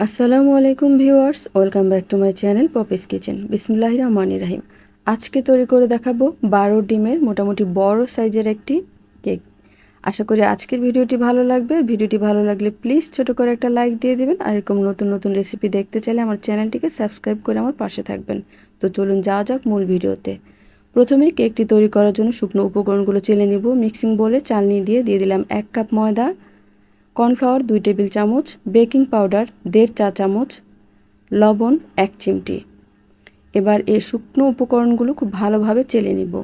আসসালামু আলাইকুম viewers, welcome back to my channel Poppy's kitchen. বিসমুল্লাহ রহমান রাহিম। আজকে তৈরি করে দেখাবো বারো ডিমের মোটামুটি বড় সাইজের একটি কেক। আশা করি আজকের ভিডিওটি ভালো লাগবে। ভিডিওটি ভালো লাগলে প্লিজ ছোট করে একটা লাইক দিয়ে দেবেন আর এরকম নতুন নতুন রেসিপি দেখতে চাইলে আমার চ্যানেলটিকে সাবস্ক্রাইব করে আমার পাশে থাকবেন। তো চলুন যাওয়া যাক মূল ভিডিওতে। প্রথমে কেকটি তৈরি করার জন্য শুকনো উপকরণগুলো চেলে নিব। মিক্সিং বলে চালনি দিয়ে দিয়ে দিলাম এক কাপ ময়দা কর্নফ্লাওয়ার, দুই টেবিল চামচ, বেকিং পাউডার, দেড় চা চামচ, লবণ, এক চিমটি। এবার এই শুকনো উপকরণগুলো খুব ভালোভাবে চেলে নিব।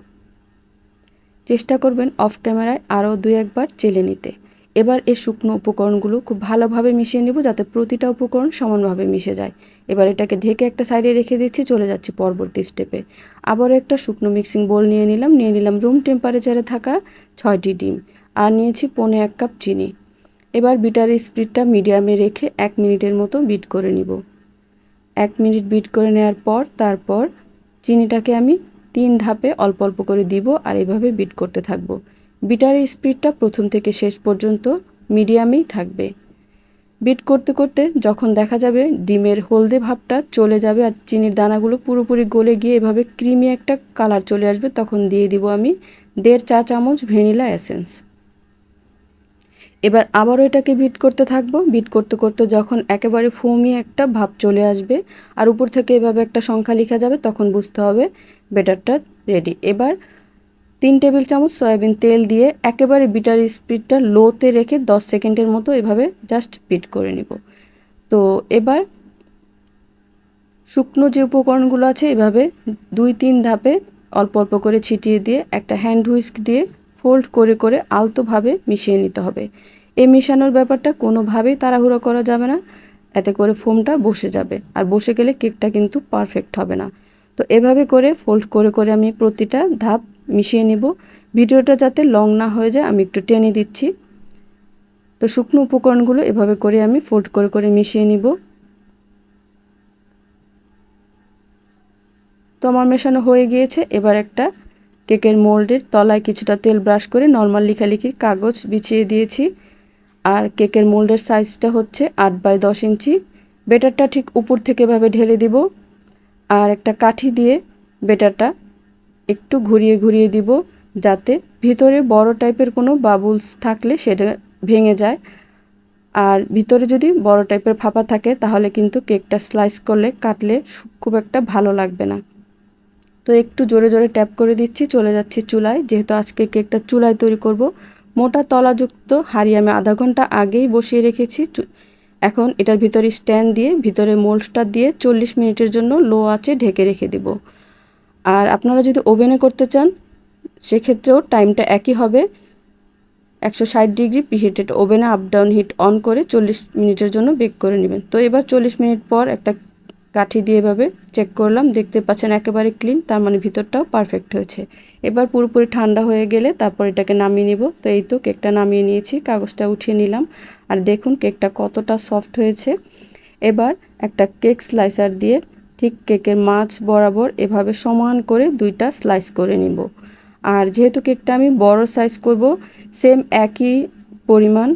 চেষ্টা করবেন অফ ক্যামেরায় আরও দুই একবার চেলে নিতে। এবার এই শুকনো উপকরণগুলো খুব ভালোভাবে মিশিয়ে নেব যাতে প্রতিটা উপকরণ সমানভাবে মিশে যায়। এবার এটাকে ঢেকে একটা সাইডে রেখে দিচ্ছি, চলে যাচ্ছি পরবর্তী স্টেপে। আবারও একটা শুকনো মিক্সিং বোল নিয়ে নিলাম। নিয়ে নিলাম রুম টেম্পারেচারে থাকা ছয়টি ডিম। আর নিয়েছি পনে এক কাপ চিনি। এবার বিটার স্পিডটা মিডিয়ামে রেখে এক মিনিটের মতো বিট করে নিব। এক মিনিট বিট করে নেওয়ার পর তারপর চিনিটাকে আমি তিন ধাপে অল্প অল্প করে দিব আর এইভাবে বিট করতে থাকব। বিটারের স্পিডটা প্রথম থেকে শেষ পর্যন্ত মিডিয়ামেই থাকবে। বিট করতে করতে যখন দেখা যাবে ডিমের হলদে ভাবটা চলে যাবে আর চিনির দানাগুলো পুরোপুরি গলে গিয়ে এভাবে ক্রিমি একটা কালার চলে আসবে, তখন দিয়ে দিব আমি দেড় চা চামচ ভ্যানিলা এসেন্স। এবার আবারও এটাকে বিট করতে থাকব। বিট করতে করতে যখন একেবারে ফোমি একটা ভাব চলে আসবে আর উপর থেকে এভাবে একটা সংখ্যা লেখা যাবে, তখন বুঝতে হবে বেটারটা রেডি এবার তিন টেবিল চামচ সয়াবিন তেল দিয়ে একেবারে বিটার স্পিডটা লোতে রেখে দশ সেকেন্ডের মতো এভাবে জাস্ট বিট করে নিব। তো এবার শুকনো যে উপকরণগুলো আছে, এভাবে দুই তিন ধাপে অল্প অল্প করে ছিটিয়ে দিয়ে একটা হ্যান্ড হুইস্ক দিয়ে ফোল্ড করে করে আলতোভাবে মিশিয়ে নিতে হবে। এই মেশানোর ব্যাপারটা কোনোভাবেই তাড়াহুড়ো করা যাবে না। এতে করে ফোমটা বসে যাবে। আর বসে গেলে কেকটা কিন্তু পারফেক্ট হবে না। তো এভাবে করে ফোল্ড করে করে আমি প্রতিটা ধাপ মিশিয়ে নিব। ভিডিওটা যাতে লং না হয়ে যায়, আমি একটু টেনে দিচ্ছি। তো শুকনো উপকরণগুলো এভাবে করে আমি ফোল্ড করে করে মিশিয়ে নিব। তো আমার মেশানো হয়ে গিয়েছে। এবার একটা কেকের মোল্ডের তলায় কিছুটা তেল ব্রাশ করে নর্মাল লিখালিখির কাগজ বিছিয়ে দিয়েছি। আর কেকের মোল্ডের সাইজটা হচ্ছে আট বাই দশ ইঞ্চি। বেটারটা ঠিক উপর থেকে এভাবে ঢেলে দিব। আর একটা কাঠি দিয়ে বেটারটা একটু ঘুরিয়ে ঘুরিয়ে দিব যাতে ভিতরে বড় টাইপের কোনো বাবুলস থাকলে সেটা ভেঙে যায়। আর ভিতরে যদি বড় টাইপের ফাঁপা থাকে তাহলে কিন্তু কেকটা স্লাইস করলে, কাটলে খুব একটা ভালো লাগবে না। তো একটু জোরে জোরে ট্যাপ করে দিচ্ছি, চলে যাচ্ছি চুলায়। যেহেতু আজকে কেকটা চুলায় তৈরি করব, মোটা তলাযুক্ত হাড়ি আমি আধা ঘণ্টা আগেই বসিয়ে রেখেছি। এখন এটার ভিতরে স্ট্যান্ড দিয়ে, ভিতরে মোল্ডটা দিয়ে চল্লিশ মিনিটের জন্য লো আছে ঢেকে রেখে দিব। আর আপনারা যদি ওভেনে করতে চান, সেক্ষেত্রেও টাইমটা একই হবে। একশো ষাট ডিগ্রি প্রিহিটেড ওভেনে আপ ডাউন হিট অন করে চল্লিশ মিনিটের জন্য বেক করে নেবেন। তো এবার চল্লিশ মিনিট পর একটা কাঠি দিয়ে এভাবে চেক করলাম, দেখতে পাচ্ছেন একেবারে ক্লিন তার মানে ভিতরটাও পারফেক্ট হয়েছে। এবার পুরোপুরি ঠান্ডা হয়ে গেলে তারপর এটাকে নামিয়ে নিব। তো এই তো কেকটা নামিয়ে নিয়েছি, কাগজটা উঠিয়ে নিলাম। আর দেখুন কেকটা কতটা সফট হয়েছে। এবার একটা কেক স্লাইসার দিয়ে ঠিক কেকের মাছ বরাবর এভাবে সমান করে দুইটা স্লাইস করে নিব। আর যেহেতু কেকটা আমি বড় সাইজ করব সেম একই পরিমাণ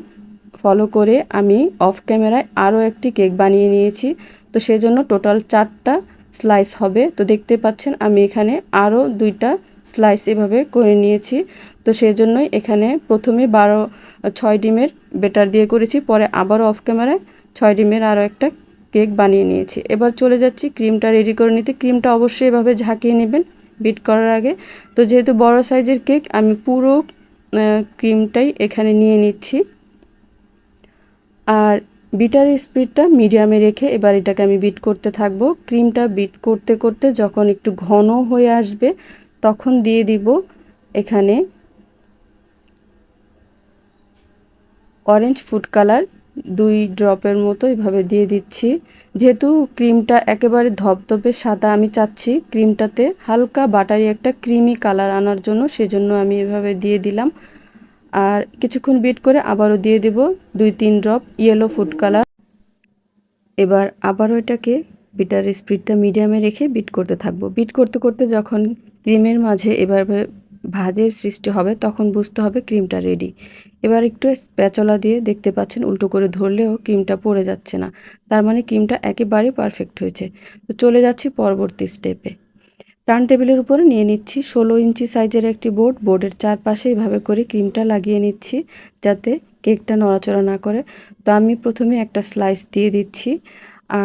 ফলো করে আমি অফ ক্যামেরায় আরও একটি কেক বানিয়ে নিয়েছি। তো সেজন্য টোটাল চারটা স্লাইস হবে। তো দেখতে পাচ্ছেন আমি এখানে আরও দুইটা স্লাইস এভাবে করে নিয়েছি। তো সেজন্যই এখানে প্রথমে বারো, ছয় ডিমের বেটার দিয়ে করেছি, পরে আবারও অফ ক্যামেরায় ছয় ডিমের আরও একটা কেক বানিয়ে নিয়েছি। এবার চলে যাচ্ছি ক্রিমটা রেডি করে নিতে। ক্রিমটা অবশ্যই এভাবে ঝাঁকিয়ে নেবেন বিট করার আগে। তো যেহেতু বড় সাইজের কেক আমি পুরো ক্রিমটাই এখানে নিয়ে নিচ্ছি। আর বিটার স্পিডটা মিডিয়ামে রেখে এবার এটাকে আমি বিট করতে থাকব। ক্রিমটা বিট করতে করতে যখন একটু ঘন হয়ে আসবে, তখন দিয়ে দিব এখানে অরেঞ্জ ফুড কালার। দুই ড্রপের মতো এভাবে দিয়ে দিচ্ছি। যেহেতু ক্রিমটা একেবারে ধপধপে সাদা আমি চাচ্ছি, ক্রিমটাতে হালকা বাটারি একটা ক্রিমি কালার আনার জন্য সেজন্য আমি এভাবে দিয়ে দিলাম। আর কিছুক্ষণ বিট করে আবারও দিয়ে দেব দুই তিন ড্রপ ইয়েলো ফুড কালার এবার আবারও এটাকে বিটার স্পিডটা মিডিয়ামে রেখে বিট করতে থাকব। বিট করতে করতে যখন ক্রিমের মাঝে এভাবে ভাঁজের সৃষ্টি হবে, তখন বুঝতে হবে ক্রিমটা রেডি এবার একটু স্প্যাচলা দিয়ে দেখতে পাচ্ছেন, উল্টো করে ধরলেও ক্রিমটা পড়ে যাচ্ছে না। তার মানে ক্রিমটা একেবারে পারফেক্ট হয়েছে। তো চলে যাচ্ছি পরবর্তী স্টেপে টার্ন টেবিলের উপরে নিয়ে নিচ্ছি। ষোলো ইঞ্চি সাইজের একটি বোর্ড বোর্ডের চারপাশে এভাবে করে ক্রিমটা লাগিয়ে নিচ্ছি যাতে কেকটা নড়াচড়া না করে। তো আমি প্রথমে একটা স্লাইস দিয়ে দিচ্ছি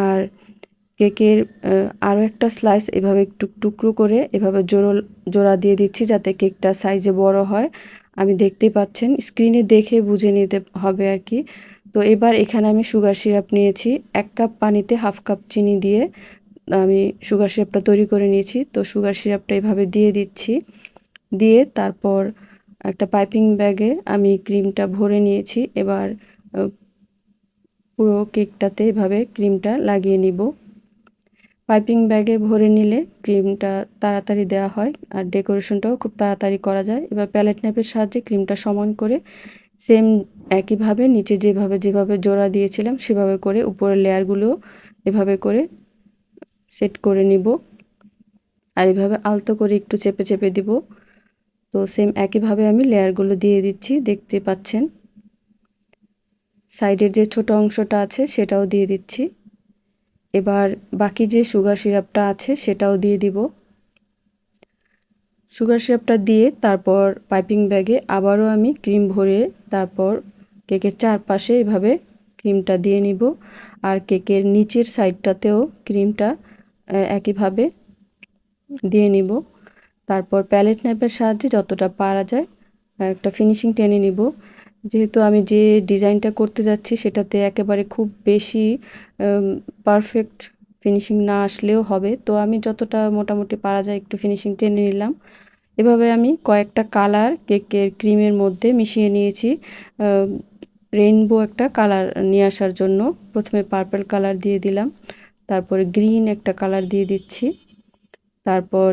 আর কেকের আরও একটা স্লাইস এভাবে টুক টুকরো করে এভাবে জোড়ো, জোড়া দিয়ে দিচ্ছি যাতে কেকটা সাইজে বড় হয়। আমি দেখতেই পাচ্ছেন স্ক্রিনে দেখে বুঝে নিতে হবে আর কি। তো এবার এখানে আমি সুগার সিরাপ নিয়েছি। এক কাপ পানিতে হাফ কাপ চিনি দিয়ে আমি সুগার সিরাপটা তৈরি করে নিয়েছি। তো সুগার সিরাপটা এভাবে দিয়ে দিচ্ছি। দিয়ে তারপর একটা পাইপিং ব্যাগে আমি ক্রিমটা ভরে নিয়েছি। এবার পুরো কেকটাতে এভাবে ক্রিমটা লাগিয়ে নিব। পাইপিং ব্যাগে ভরে নিলে ক্রিমটা তাড়াতাড়ি দেওয়া হয় আর ডেকোরেশনটাও খুব তাড়াতাড়ি করা যায়। এবার প্যালেট ন্যাপের সাহায্যে ক্রিমটা সমান করে সেম একইভাবে নিচে যেভাবে যেভাবে জোড়া দিয়েছিলাম সেভাবে করে উপরের লেয়ারগুলো এভাবে করে সেট করে নিব। আর এভাবে আলতো করে একটু চেপে চেপে দিব। তো সেম একইভাবে আমি লেয়ারগুলো দিয়ে দিচ্ছি, দেখতে পাচ্ছেন? সাইডের যে ছোট অংশটা আছে সেটাও দিয়ে দিচ্ছি। এবার বাকি যে সুগার সিরাপটা আছে সেটাও দিয়ে দিব। সুগার সিরাপটা দিয়ে তারপর পাইপিং ব্যাগে আবারও আমি ক্রিম ভরে তারপর কেকের চারপাশে এভাবে ক্রিমটা দিয়ে নিব। আর কেকের নিচের সাইডটাতেও ক্রিমটা একইভাবে দিয়ে নিব। তারপর প্যালেট ন্যাপের সাহায্যে যতটা পারা যায় একটা ফিনিশিং টেনে নিব। যেহেতু আমি যে ডিজাইনটা করতে যাচ্ছি, সেটাতে একেবারে খুব বেশি পারফেক্ট ফিনিশিং না আসলেও হবে। তো আমি যতটা মোটামুটি পারা যায় একটু ফিনিশিং টেনে নিলাম। এভাবে আমি কয়েকটা কালার কেকের ক্রিমের মধ্যে মিশিয়ে নিয়েছি। রেইনবো একটা কালার নিয়ে আসার জন্য প্রথমে পার্পল কালার দিয়ে দিলাম। তারপরে গ্রিন একটা কালার দিয়ে দিচ্ছি। তারপর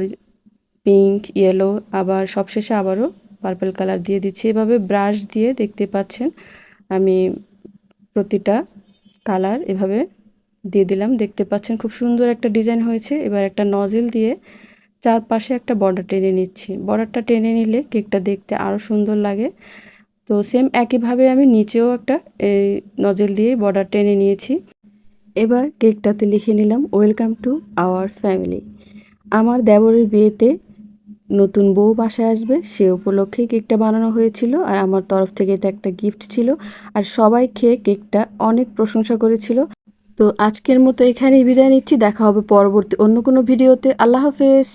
পিঙ্ক, ইয়েলো, আবার সবশেষে আবারও পার্পেল কালার দিয়ে দিচ্ছি। এভাবে ব্রাশ দিয়ে দেখতে পাচ্ছেন আমি প্রতিটা কালার এভাবে দিয়ে দিলাম। দেখতে পাচ্ছেন খুব সুন্দর একটা ডিজাইন হয়েছে। এবার একটা নজেল দিয়ে চারপাশে একটা বর্ডার টেনে নিচ্ছি। বর্ডারটা টেনে নিলে কেকটা দেখতে আরও সুন্দর লাগে। তো সেম একইভাবে আমি নিচেও একটা এই নজেল দিয়ে বর্ডার টেনে নিয়েছি। এবার কেকটাতে লিখে নিলাম ওয়েলকাম টু আওয়ার ফ্যামিলি আমার দেবরের বিয়েতে নতুন বউ বাসায় আসবে। সে উপলক্ষে কেকটা বানানো হয়েছিল আর আমার তরফ থেকে এটা একটা গিফট ছিল আর সবাই খেয়ে কেকটা অনেক প্রশংসা করেছিল। তো আজকের মতো এখানেই বিদায় নিচ্ছি। দেখা হবে পরবর্তী অন্য কোনো ভিডিওতে। আল্লাহ হাফেজ।